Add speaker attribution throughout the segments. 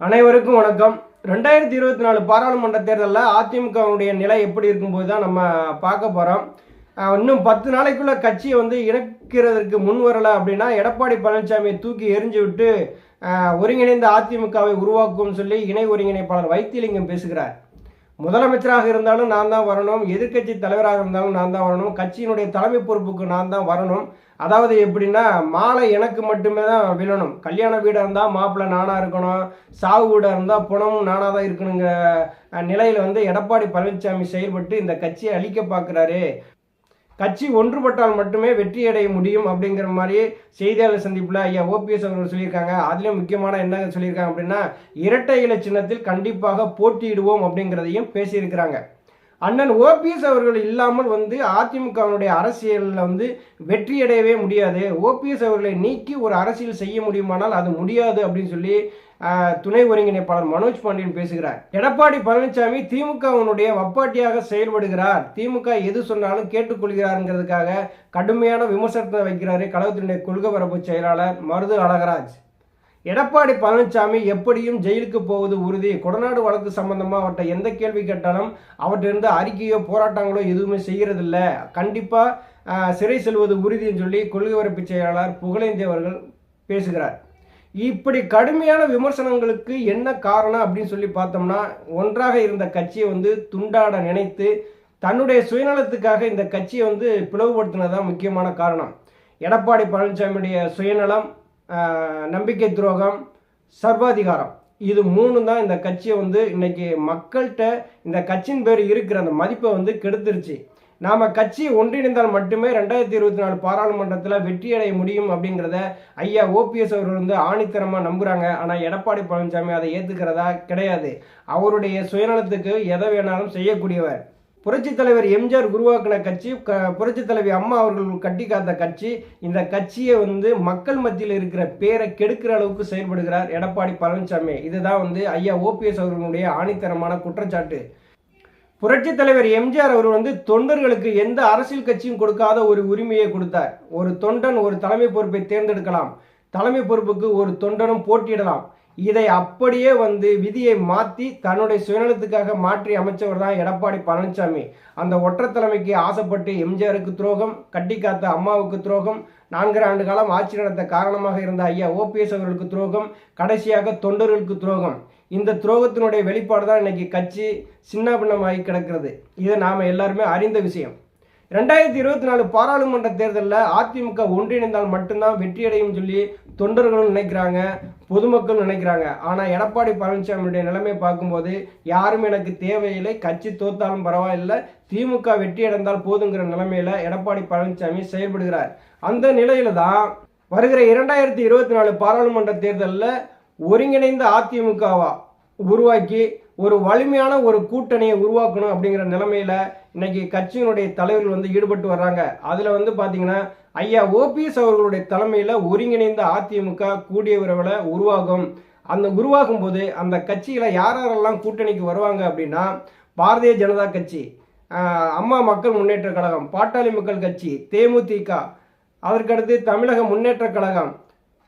Speaker 1: அனைவருக்கும் வணக்கம். ரெண்டாயிரத்தி இருபத்தி நாலு பாராளுமன்ற தேர்தலில் அதிமுகவுடைய நிலை எப்படி இருக்கும்போது தான் நம்ம பார்க்க போகிறோம் இன்னும் பத்து நாளைக்குள்ள கட்சியை வந்து இணைக்கிறதுக்கு முன் வரலை அப்படின்னா எடப்பாடி பழனிசாமியை தூக்கி எரிஞ்சு விட்டு ஒருங்கிணைந்த அதிமுகவை உருவாக்கும் சொல்லி இணை ஒருங்கிணைப்பாளர் வைத்தியலிங்கம் பேசுகிறார். முதலமைச்சராக இருந்தாலும் நான் தான் வரணும் எதிர்க்கட்சி தலைவராக இருந்தாலும் நான் தான் வரணும் கட்சியினுடைய தலைமை பொறுப்புக்கு நான் தான் வரணும். அதாவது எப்படின்னா மாலை எனக்கு மட்டுமே தான் விழணும். கல்யாண வீடாக இருந்தால் மாப்பிள்ளை நானாக இருக்கணும் சாவு வீடாக இருந்தால் பணமும் நானாக தான் இருக்கணுங்கிற நிலையில் வந்து எடப்பாடி பழனிசாமி செயல்பட்டு இந்த கட்சியை அழிக்க பார்க்குறாரு கட்சி ஒன்றுபட்டால் மட்டுமே வெற்றி அடைய முடியும் அப்படிங்கிற மாதிரி செய்தியாளர் சந்திப்பில் ஐயா ஓபிஎஸ் அவர்கள் சொல்லியிருக்காங்க. அதுலேயும் முக்கியமான என்ன சொல்லியிருக்காங்க அப்படின்னா இரட்டை இலை சின்னத்தில் கண்டிப்பாக போட்டியிடுவோம் அப்படிங்கிறதையும் பேசியிருக்கிறாங்க. அண்ணன் ஓபிஎஸ் அவர்கள் இல்லாமல் வந்து அதிமுகவினுடைய அரசியலில் வந்து வெற்றி அடையவே முடியாது. ஓபிஎஸ் அவர்களை நீக்கி ஒரு அரசியல் செய்ய முடியுமானால் அது முடியாது அப்படின்னு சொல்லி துணை ஒருங்கிணைப்பாளர் மனோஜ் பாண்டியன் பேசுகிறார். எடப்பாடி பழனிசாமி திமுகவினுடைய வப்பாட்டியாக செயல்படுகிறார். திமுக எது சொன்னாலும் கேட்டுக்கொள்கிறாருங்கிறதுக்காக கடுமையான விமர்சனத்தை வைக்கிறாரு கழகத்தினுடைய கொள்கை பரப்பு செயலாளர் மருது அழகராஜ். எடப்பாடி பழனிசாமி எப்படியும் ஜெயிலுக்கு போவது உறுதி. கொடநாடு வழக்கு சம்பந்தமா அவர்கிட்ட எந்த கேள்வி கேட்டாலும் அவற்றிருந்து அறிக்கையோ போராட்டங்களோ எதுவுமே செய்கிறதில்ல கண்டிப்பா சிறை செல்வது உறுதின்னு சொல்லி கொள்கை பரப்பு செயலாளர் புகழேந்தி அவர்கள் பேசுகிறார். இப்படி கடுமையான விமர்சனங்களுக்கு என்ன காரணம் அப்படின்னு சொல்லி பார்த்தோம்னா ஒன்றாக இருந்த கட்சியை வந்து துண்டாட நினைத்து தன்னுடைய சுயநலத்துக்காக இந்த கட்சியை வந்து பிளவுபடுத்தினதான் முக்கியமான காரணம். எடப்பாடி பழனிசாமியுடைய சுயநலம் நம்பிக்கை துரோகம் சர்வாதிகாரம். இது மூணு தான் இந்த கட்சியை வந்து இன்னைக்கு மக்கள்கிட்ட இந்த கட்சியின் பேர் இருக்கிற அந்த மதிப்பை வந்து கெடுத்துருச்சு. நாம் கட்சி ஒன்றிணைந்தால் மட்டுமே ரெண்டாயிரத்தி இருபத்தி நாலு பாராளுமன்றத்தில் வெற்றியடைய முடியும் அப்படிங்கிறத ஐயா ஓபிஎஸ் அவர்கள் வந்து ஆணித்தரமாக நம்புகிறாங்க ஆனால் எடப்பாடி பழனிசாமி அதை ஏற்றுக்கிறதா கிடையாது. அவருடைய சுயநலத்துக்கு எதை வேணாலும் செய்யக்கூடியவர். புரட்சித் தலைவர் எம்ஜிஆர் உருவாக்கின கட்சி க புரட்சித் தலைவி அம்மா அவர்கள் கட்டி காத்த கட்சி இந்த கட்சியை வந்து மக்கள் மத்தியில் இருக்கிற பேரை கெடுக்கிற அளவுக்கு செயல்படுகிறார் எடப்பாடி பழனிசாமி. இதுதான் வந்து ஐயா ஓபிஎஸ் அவர்களுடைய ஆணித்தரமான குற்றச்சாட்டு. புரட்சித் தலைவர் எம்ஜிஆர் அவர் வந்து தொண்டர்களுக்கு எந்த அரசியல் கட்சியும் கொடுக்காத ஒரு உரிமையை கொடுத்தார். ஒரு தொண்டன் ஒரு தலைமை பொறுப்பை தேர்ந்தெடுக்கலாம். தலைமை பொறுப்புக்கு ஒரு தொண்டனும் போட்டியிடலாம். இதை அப்படியே வந்து விதியை மாற்றி தன்னுடைய சுயநலத்துக்காக மாற்றி அமைச்சவர் தான் எடப்பாடி பழனிசாமி. அந்த ஒற்றை தலைமைக்கு ஆசைப்பட்டு எம்ஜிஆருக்கு துரோகம் கட்டி காத்த அம்மாவுக்கு துரோகம் நான்கரை ஆண்டு காலம் ஆட்சி நடத்த காரணமாக இருந்த ஐயா ஓபிஎஸ் அவர்களுக்கு துரோகம் கடைசியாக தொண்டர்களுக்கு துரோகம். இந்த துரோகத்தினுடைய வெளிப்பாடு தான் இன்றைக்கி கட்சி சின்ன பின்னமாகி கிடக்கிறது. இது நாம் எல்லாருமே அறிந்த விஷயம். ரெண்டாயிரத்தி இருபத்தி நாலு பாராளுமன்ற தேர்தலில் அதிமுக ஒன்றிணைந்தால் மட்டும்தான் வெற்றியடையும் சொல்லி தொண்டர்களும் நினைக்கிறாங்க பொதுமக்கள் நினைக்கிறாங்க. ஆனால் எடப்பாடி பழனிசாமியுடைய நிலைமை பார்க்கும்போது யாரும் எனக்கு தேவையில்லை கட்சி தோத்தாலும் பரவாயில்லை திமுக வெற்றியடைந்தால் போதுங்கிற நிலைமையில் எடப்பாடி பழனிசாமி செயல்படுகிறார். அந்த நிலையில தான் வருகிற இரண்டாயிரத்தி இருபத்தி நாலு பாராளுமன்ற தேர்தலில் ஒருங்கிணைந்த அதிமுகவா உருவாக்கி ஒரு வலிமையான ஒரு கூட்டணியை உருவாக்கணும் அப்படிங்கிற நிலைமையில இன்னைக்கு கட்சியினுடைய தலைவர்கள் வந்து ஈடுபட்டு வர்றாங்க. அதுல வந்து பாத்தீங்கன்னா ஐயா ஓபிஎஸ் அவர்களுடைய தலைமையில ஒருங்கிணைந்த அதிமுக கூடிய விரைவில் உருவாகும். அந்த உருவாகும் போது அந்த கட்சியில யார் யாரெல்லாம் கூட்டணிக்கு வருவாங்க அப்படின்னா பாரதிய ஜனதா கட்சி அம்மா மக்கள் முன்னேற்ற கழகம் பாட்டாளி மக்கள் கட்சி தேமுதிக அதற்கடுத்து தமிழக முன்னேற்ற கழகம்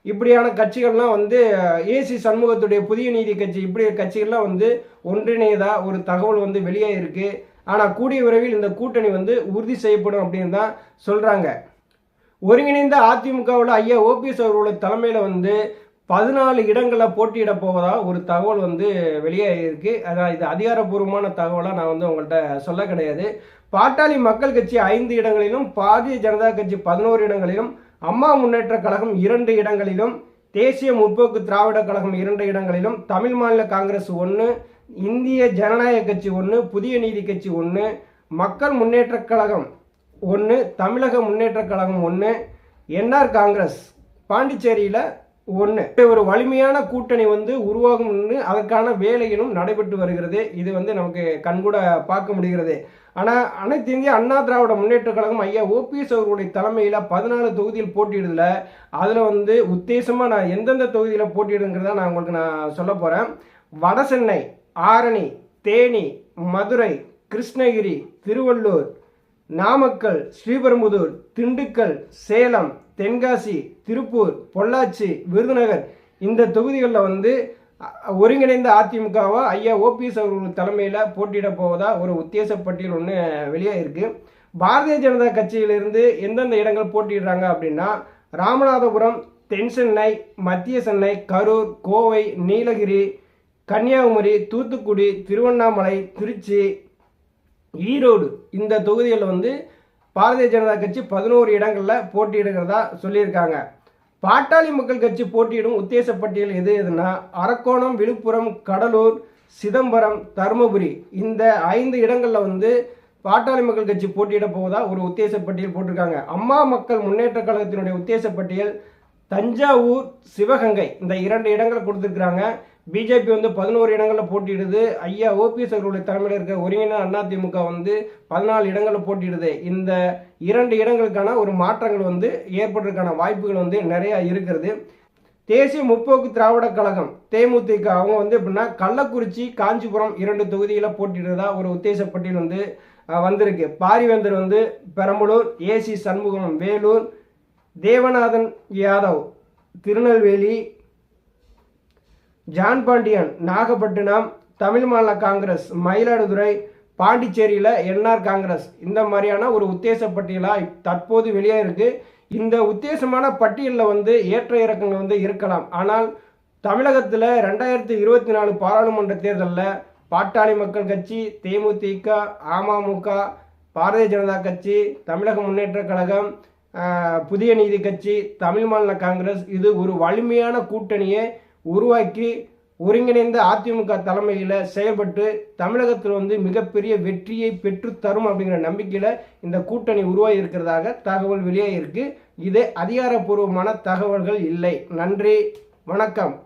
Speaker 1: இப்படியான கட்சிகள்லாம் வந்து ஏசி சண்முகத்துடைய புதிய நீதி கட்சி இப்படி கட்சிகள்லாம் வந்து ஒன்றிணையதா ஒரு தகவல் வந்து வெளியே இருக்குது ஆனால் கூடிய விரைவில் இந்த கூட்டணி வந்து உறுதி செய்யப்படும் அப்படின்னு தான் சொல்கிறாங்க ஒருங்கிணைந்த அதிமுகவில் ஐயா ஓபிஎஸ் அவர்களோட தலைமையில் வந்து பதினாலு இடங்களில் போட்டியிட போவதா ஒரு தகவல் வந்து வெளியே இருக்குது அதான் இது அதிகாரப்பூர்வமான தகவலாக நான் வந்து உங்கள்கிட்ட சொல்ல கிடையாது. பாட்டாளி மக்கள் கட்சி ஐந்து இடங்களிலும் பாரதிய ஜனதா கட்சி பதினோரு இடங்களிலும் அம்மா முன்னேற்ற கழகம் இரண்டு இடங்களிலும் தேசிய முற்போக்கு திராவிட கழகம் இரண்டு இடங்களிலும் தமிழ் மாநில காங்கிரஸ் ஒன்று இந்திய ஜனநாயக கட்சி ஒன்று புதிய நீதி கட்சி ஒன்று மக்கள் முன்னேற்ற கழகம் ஒன்று தமிழக முன்னேற்ற கழகம் ஒன்று என்ஆர் காங்கிரஸ் பாண்டிச்சேரியில் ஒன்று ஒரு வலிமையான கூட்டணி வந்து உருவாகும்னு அதற்கான வேலைகளும் நடைபெற்று வருகிறது. இது வந்து நமக்கு கண்கூட பார்க்க முடிகிறது. ஆனால் அனைத்து இந்திய அண்ணா திராவிட முன்னேற்ற கழகம் ஐயா ஓபிஎஸ் அவர்களுடைய தலைமையில் பதினாலு தொகுதியில் போட்டியிடல. அதில் வந்து உத்தேசமாக நான் எந்தெந்த தொகுதியில் போட்டியிடுங்கிறத நான் உங்களுக்கு நான் சொல்ல போகிறேன் வடசென்னை ஆரணி தேனி மதுரை கிருஷ்ணகிரி திருவள்ளூர் நாமக்கல் ஸ்ரீபெரும்புதூர் திண்டுக்கல் சேலம் தென்காசி திருப்பூர் பொள்ளாச்சி விருதுநகர் இந்த தொகுதிகளில் வந்து ஒருங்கிணைந்த அதிமுகவை ஐயா ஓபிஎஸ் அவர்கள் தலைமையில் போட்டியிட போவதா ஒரு உத்தேச பட்டியல் ஒன்று வெளியாகிருக்கு பாரதிய ஜனதா கட்சியிலிருந்து எந்தெந்த இடங்கள் போட்டிடுறாங்க அப்படின்னா ராமநாதபுரம் தென் சென்னை மத்திய சென்னை கரூர் கோவை நீலகிரி கன்னியாகுமரி தூத்துக்குடி திருவண்ணாமலை திருச்சி ஈரோடு இந்த தொகுதிகளில் வந்து பாரதிய ஜனதா கட்சி பதினோரு இடங்களில் போட்டியிடுகிறதா சொல்லியிருக்காங்க. பாட்டாளி மக்கள் கட்சி போட்டியிடும் உத்தேச பட்டியல் எது எதுனா அரக்கோணம் விழுப்புரம் கடலூர் சிதம்பரம் தருமபுரி. இந்த ஐந்து இடங்களில் வந்து பாட்டாளி மக்கள் கட்சி போட்டியிட போவதா ஒரு உத்தேச பட்டியல் போட்டிருக்காங்க. அம்மா மக்கள் முன்னேற்ற கழகத்தினுடைய உத்தேச பட்டியல் தஞ்சாவூர் சிவகங்கை இந்த இரண்டு இடங்களை கொடுத்துருக்குறாங்க. பிஜேபி வந்து பதினோரு இடங்களில் போட்டியிடுது. ஐயா ஓபிஎஸ் அவர்களுடைய தலைமையில் இருக்க ஒருங்கிணைந்த அதிமுக வந்து பதினாலு இடங்களில் போட்டியிடுது. இந்த இரண்டு இடங்களுக்கான ஒரு மாற்றங்கள் வந்து ஏற்படுறதுக்கான வாய்ப்புகள் வந்து நிறையா இருக்கிறது. தேசிய முற்போக்கு திராவிட கழகம் தேமுதிக அவங்க வந்து எப்படின்னா கள்ளக்குறிச்சி காஞ்சிபுரம் இரண்டு தொகுதியில் போட்டிடுறதா ஒரு உத்தேச பட்டியல் வந்து வந்திருக்கு. பாரிவேந்தர் வந்து பெரம்பலூர் ஏசி சண்முகம் வேலூர் தேவநாதன் யாதவ் திருநெல்வேலி ஜான் பாண்டியன் நாகப்பட்டினம் தமிழ் மாநில காங்கிரஸ் மயிலாடுதுறை பாண்டிச்சேரியில் என்ஆர் காங்கிரஸ். இந்த மாதிரியான ஒரு உத்தேச பட்டியலாக தற்போது வெளியே இருக்குது இந்த உத்தேசமான பட்டியலில் வந்து ஏற்ற இறக்கங்கள் வந்து இருக்கலாம். ஆனால் தமிழகத்தில் ரெண்டாயிரத்தி இருபத்தி நாலு பாராளுமன்ற தேர்தலில் பாட்டாளி மக்கள் கட்சி தேமுதிக அமமுக பாரதிய ஜனதா கட்சி தமிழக முன்னேற்ற கழகம் புதிய நீதி கட்சி தமிழ் மாநில காங்கிரஸ் இது ஒரு வலிமையான கூட்டணியை உருவாக்கி ஒருங்கிணைந்த அதிமுக தலைமையில் செயல்பட்டு தமிழகத்தில் வந்து மிகப்பெரிய வெற்றியை பெற்று தரும் அப்படிங்கிற நம்பிக்கையில் இந்த கூட்டணி உருவாகி இருக்கிறதாக தகவல் வெளியாகிருக்கு இது அதிகாரப்பூர்வமான தகவல்கள் இல்லை. நன்றி. வணக்கம்.